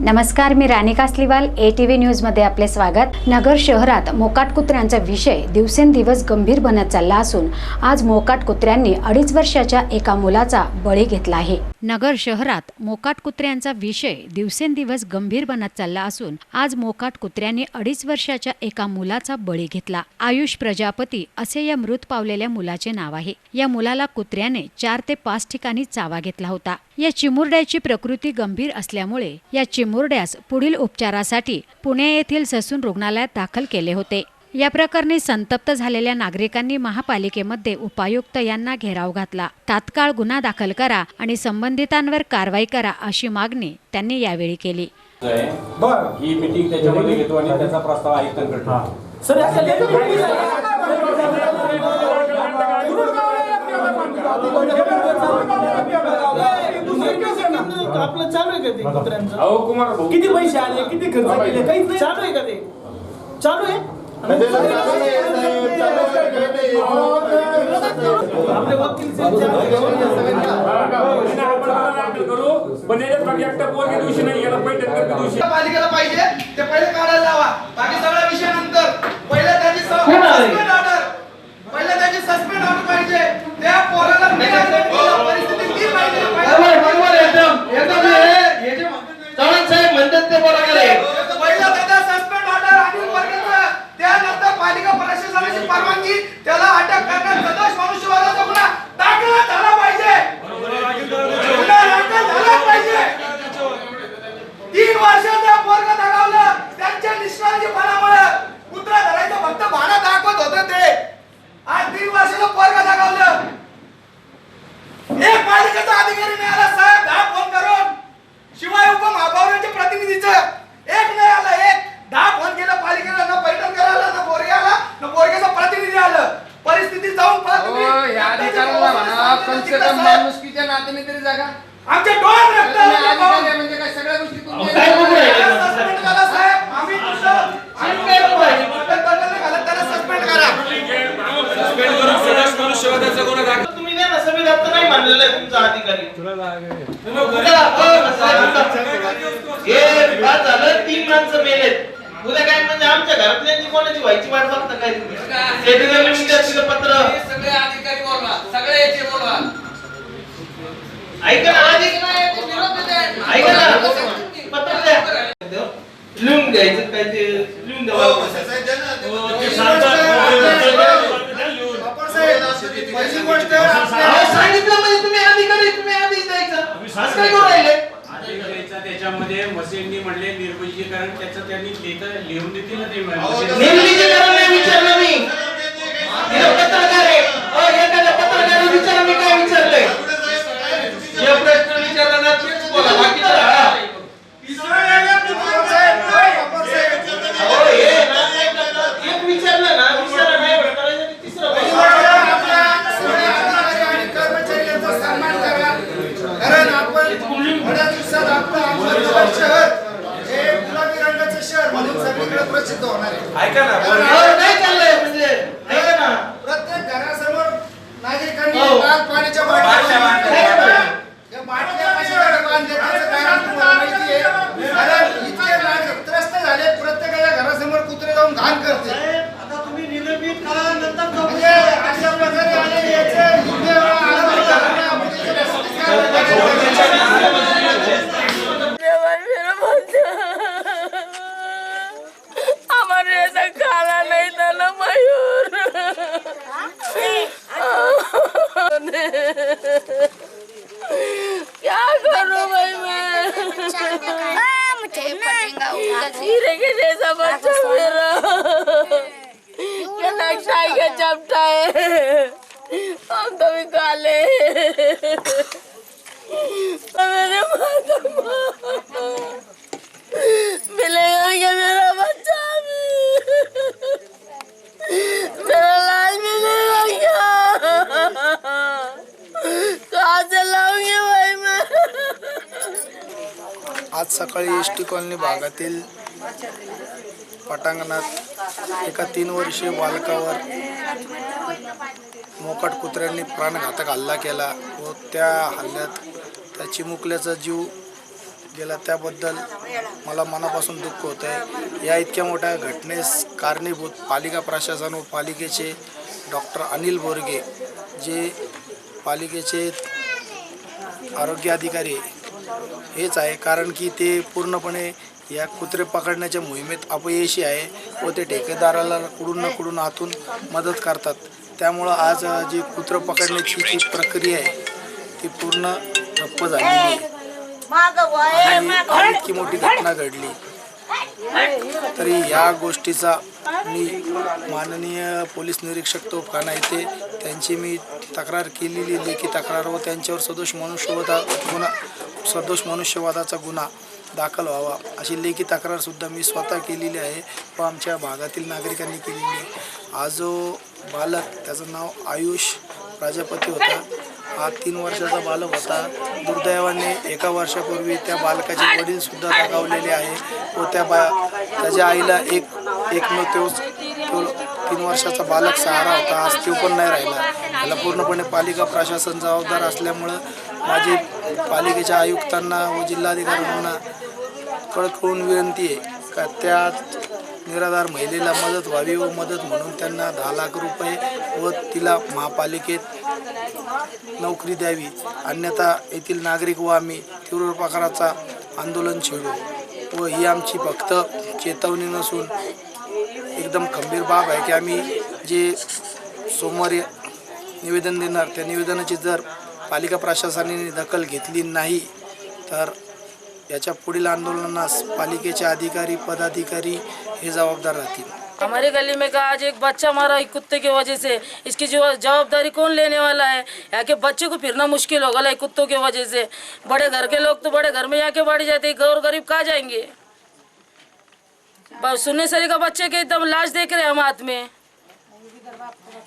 नमस्कार मी Rani Kasliwal A T V न्यूजमध्ये आपले स्वागत. नगर शहरात मोकाट कुत्र्यांचा विषय दिवसेंदिवस गंभीर बनत चालला असून आज मोकाट कुत्र्यांनी अडीच वर्षाच्या एका मुलाचा बळी घेतला आहे. नगर शहरात मोकाट कुत्र्यांचा विषय दिवसेंदिवस गंभीर बनत चालला असून आज मोकाट कुत्र्यांनी अडीच वर्षाच्या एका मुलाचा बळी घेतला. आयुष प्रजापती असे या मृत पावलेल्या मुलाचे नाव आहे. या मुलाला कुत्र्याने चार ते पाच ठिकाणी चावा घेतला होता. या चिमुरड्याची प्रकृती गंभीर असल्यामुळे या चिमुरड्यास पुढील उपचारासाठी पुणे येथील ससून रुग्णालयात दाखल केले होते. या प्रकरणी संतप्त झालेल्या नागरिकांनी महापालिकेमध्ये उपायुक्त यांना घेराव घातला. तात्काळ गुन्हा दाखल करा आणि संबंधितांवर कारवाई करा अशी मागणी त्यांनी यावेळी केली. बर. ही मीटिंग त्याच्यामध्ये घेतो आणि त्याचा प्रस्ताव आयुक्तांकडे. सर आपलं चालू आहे का ते कुत्र्यांचं? अहो कुमार भाऊ. किती पैसे आले किती खर्च केले? काहीच नाही. चालू आहे का ते? चालू आहे? आपले वकील साहेब चालू आहे. करू. पण याच्यात बाकी एकटा पोरगे दिवशी नाही याला दिवशी. पालिकेला पाहिजे ते पहिले काढायला लावा. बाकी सगळ्या विषय नंतर पहिले त्याची कोण आहे? सस्पेंड ऑर्डर पहिले त्याची सस्पेंड ऑर्डर पाहिजे त्या पोराला मी परिस्थिती ती पाहिजे बरोबर बरोबर एकदम एकदम हे हे जे चव्हाण साहेब म्हणतात ते बरोबर आहे पहिला त्याचा सस्पेंड ऑर्डर आणि वर्गाचा त्यानंतर पालिका प्रशासनाची परवानगी त्याला अटक करण्यात सदोष मनुष्यवादाचा गुन्हा दाखल झाला पाहिजे गुन्हा दाखल झाला पाहिजे तीन वर्षाचा पोरग दगावलं. त्यांच्या निष्काळजीपणामुळे कुत्रा धरायचं फक्त भाडं दाखवत होते ते. आज तीन वर्षाचं पोरग दगावलं. एक पालिकेचा अधिकारी नाही आला साहेब दहा फोन करून शिवाय उपमहापौरांच्या प्रतिनिधीचं एक नाही आलं एक. दहा फोन केलं पालिकेला ना पैठण करायला ना बोरगे आला ना बोरगेचा प्रतिनिधी आलं. परिस्थिती जाऊन कम से कम माणुसकीच्या नात्याने तरी जागा. आमचे डोळे रक्त तुम्ही आले अधिकारी पाहून. आहे म्हणजे काय सगळ्या गोष्टी काय बघू हो, तीन माणसं मेलेत. उद्या काय म्हणजे आमच्या घरातल्यांची कोणाची व्हायची वाट बघता काय तुम्ही? पत्र. त्याच्यामध्ये मसेंनी म्हणले निर्बंधीकरण त्याचं त्यांनी लिहितं- लिहून देतील ना ते नाही विचारलं मी हे पत्रकार आहे अहो, एखाद्या पत्रकाराला विचारा मी काय विचारलंय जे प्रश्न विचारला ना तेच बोला बाकीचं राहा. अहो, हे ना, एक विचारलं ना विचारा नाही बरं करायचं आणि तिसरं पहिली बघा. गोष्ट आपल्या सगळ्या अधिकारी आणि कर्मचाऱ्यांचा सन्मान करा. कारण आपण थोड्या दिवसात आपलं अहमदनगर शहर हे गुलाबी रंगाचं शहर म्हणून सगळीकडे प्रसिद्ध होणार आहे मेरे माता मिलेगा क्या मेरा बच्चा मेरा लाल मिलेगा क्या कहाँ से लाऊंगी भाई मैं आज सकाळी एस टी कॉलनी भागातील पटांगणात एका तीन वर्षीय बालकावर मोकाट कुत्र्यांनी प्राणघातक हल्ला केला व त्या हल्ल्यात त्या चिमुकल्याचा जीव गेला. त्याबद्दल मला मनापासून दुःख होत आहे या इतक्या मोठ्या घटनेस कारणीभूत पालिका प्रशासन व पालिकेचे डॉक्टर अनिल बोरगे जे पालिकेचे आरोग्य अधिकारी हेच आहे. कारण की ते पूर्णपणे या कुत्रे पकडण्याच्या मोहिमेत अपयशी आहे व ते ठेकेदाराला कुडून न कुडून आतून मदत करतात. त्यामुळं आज जी कुत्रं पकडण्याची जी प्रक्रिया आहे ती पूर्ण ठप्प झालेली आहे. इतकी मोठी घटना घडली. तरी या गोष्टीचा मी माननीय पोलीस निरीक्षक तोफखाना येथे त्यांची मी तक्रार केलेली लेखी तक्रार व त्यांच्यावर सदोष मनुष्यवधा गुन्हा सदोष मनुष्यवादाचा गुन्हा दाखल व्हावा अशी लेखी तक्रारसुद्धा मी स्वतः केलेली आहे व आमच्या भागातील नागरिकांनी केलेली आहे. हा जो बालक त्याचं नाव आयुष प्रजापती होता. हा तीन वर्षाचा बालक होता. दुर्दैवाने एका वर्षापूर्वी त्या बालकाचे वडीलसुद्धा दगावलेले आहे व त्या बा त्याच्या आईला एक एकमेव तोच तो तीन वर्षाचा बालक सहारा होता. आज तो पण नाही राहिला. त्याला पूर्णपणे पालिका प्रशासन जबाबदार असल्यामुळं माझी पालिकेच्या आयुक्तांना व जिल्हाधिकाऱ्यांना कळकळून विनंती आहे. का त्या निराधार महिलेला मदत व्हावी व मदत म्हणून त्यांना दहा लाख रुपये व तिला महापालिकेत नोकरी द्यावी. अन्यथा येथील नागरिक व आम्ही तीव्र प्रकाराचा आंदोलन छेडू व ही आमची फक्त चेतावणी नसून एकदम खंबीर बाब आहे की आम्ही जे सोमवारी निवेदन देणार त्या निवेदनाची जर पालिका प्रशासनाने दखल घेतली नाही तर याच्या पुढील आंदोलनास पालिकेचे अधिकारी पदाधिकारी हे जबाबदार राहतील. हमारे गली में का आज एक बच्चा मारा एक कुत्ते की वजह से? इसकी जो जवाबदारी कौन लेने वाला है? यहाँ के बच्चे को फिरना मुश्किल होगा लाइक कुत्तों की वजह से। बड़े घर के लोग तो बड़े घर में आके बढ़ जाते हैं, गौर गरीब कहाँ जाएंगे? बस सुनने सरी का बच्चे के एकदम लाश देख रहे हैं हम हाथ में।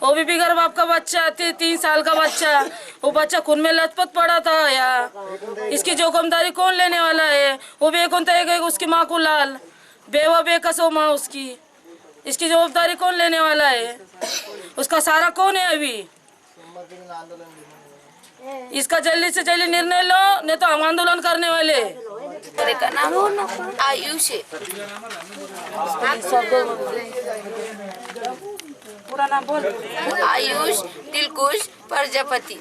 वो बाप का बच्चा ती, तीन साल का बच्चा वो बच्चा खून में लथपथ पड़ा था यार इसकी जोखमदारी कौन लेने वाला है? वो भी एक उसकी माँ को लाल। बेवा बेकस हो माँ उसकी। इसकी जवाबदारी कौन लेने वाला है? उसका सारा कौन है अभी? इसका जल्दी से जल्दी निर्णय लो नहीं तो हम आंदोलन करने वाले। आयुष पूरा नाम बोल। आयुष दिलकुश प्रजापति।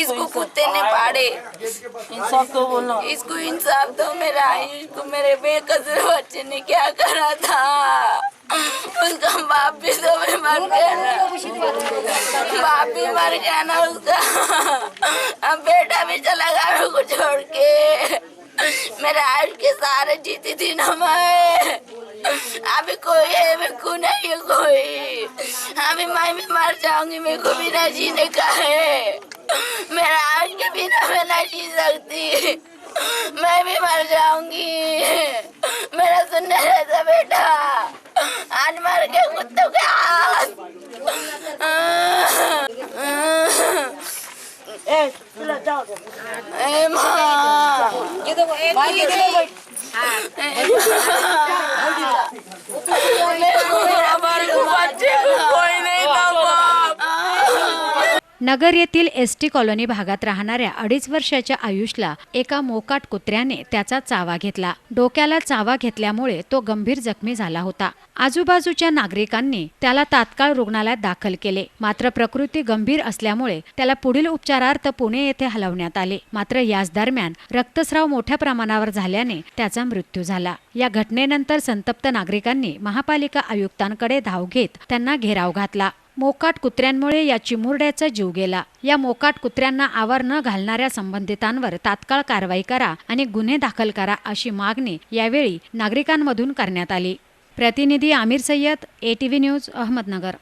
इसको कुत्ते ने पाड़े। इंसाफ तो बोलना इसको इंसाफ दो मेरा आयुष को मेरे बेकसूर बच्चे ने क्या करा था? उसका बाप भी तो भी मर गया। ना बाप भी मर गया ना उसका। अब बेटा भी चला गया मेरे को छोड़ के। मेरा आयुष के सहारे जीती थी ना मैं। अभी कोई है मेरे को नहीं है कोई। अभी मैं भी मर जाऊँगी मेरे को भी ना जीने का है। मेरा आज के बिना मैं नहीं जी सकती। मैं भी मर जाऊँगी। मेरा सुनने रहता बेटा। आज मर गया कुत्तों के हाथ। ए माँ। मेरे को मेरा बच्चे को कोई नहीं था बाप नगर येथील एस टी कॉलनी भागात राहणाऱ्या अडीच वर्षाच्या आयुषला एका मोकाट कुत्र्याने त्याचा चावा घेतला. डोक्याला चावा घेतल्यामुळे तो गंभीर जखमी झाला होता. आजूबाजूच्या नागरिकांनी त्याला तात्काळ रुग्णालयात दाखल केले. मात्र प्रकृती गंभीर असल्यामुळे त्याला पुढील उपचारार्थ पुणे येथे हलवण्यात आले. मात्र याच दरम्यान रक्तस्राव मोठ्या प्रमाणावर झाल्याने त्याचा मृत्यू झाला. या घटनेनंतर संतप्त नागरिकांनी महापालिका आयुक्तांकडे धाव घेत त्यांना घेराव घातला. मोकाट कुत्र्यांमुळे या चिमुरड्याचा जीव गेला. या मोकाट कुत्र्यांना आवार न घालणाऱ्या संबंधितांवर तात्काळ कारवाई करा आणि गुन्हे दाखल करा अशी मागणी यावेळी नागरिकांमधून करण्यात आली. प्रतिनिधी आमिर सय्यद एटीव्ही न्यूज अहमदनगर.